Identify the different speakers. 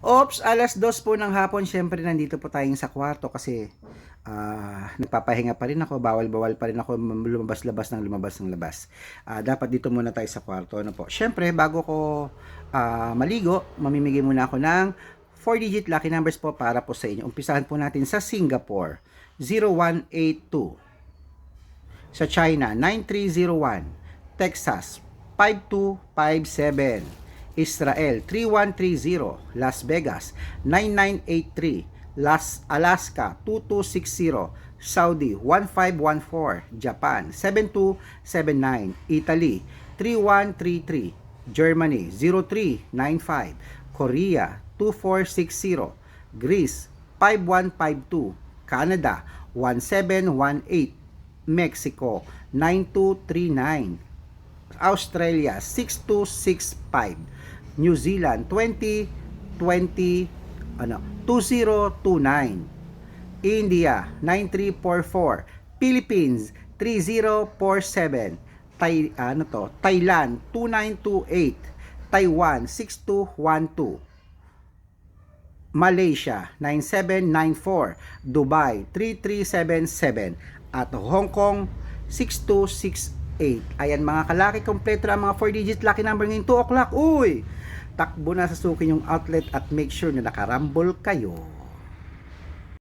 Speaker 1: Oops, alas dos po ng hapon, syempre nandito po tayong sa kwarto kasi ah, nagpapahinga pa rin ako, bawal-bawal pa rin ako lumabas-labas ng lumabas ng labas. Ah, dapat dito muna tayo sa kwarto. Ano po? Syempre, bago ko ah, maligo, mamimigay muna ako ng 4-digit lucky numbers po para po sa inyo. Umpisahan po natin sa Singapore, 0182. Sa China, 9301. Texas, 5257. Israel 3130, Las Vegas 9983, Las Alaska 2260, Saudi 1514, Japan 7279, Italy 3133, Germany 0395, Korea 2460, Greece 5152, Canada 1718, Mexico 9239, Australia 6265, New Zealand 2020 ano 2029, India 9344, Philippines 3047, Thai, ano to, Thailand 2928, Taiwan 6212, Malaysia 9794, Dubai 3377 at Hong Kong 6268. Ayan mga kalaki, kompleto na ang mga 4 digit lucky number ngayong 2 o'clock. Uy! Takbo na sa suki yung outlet at make sure na nakarambol kayo.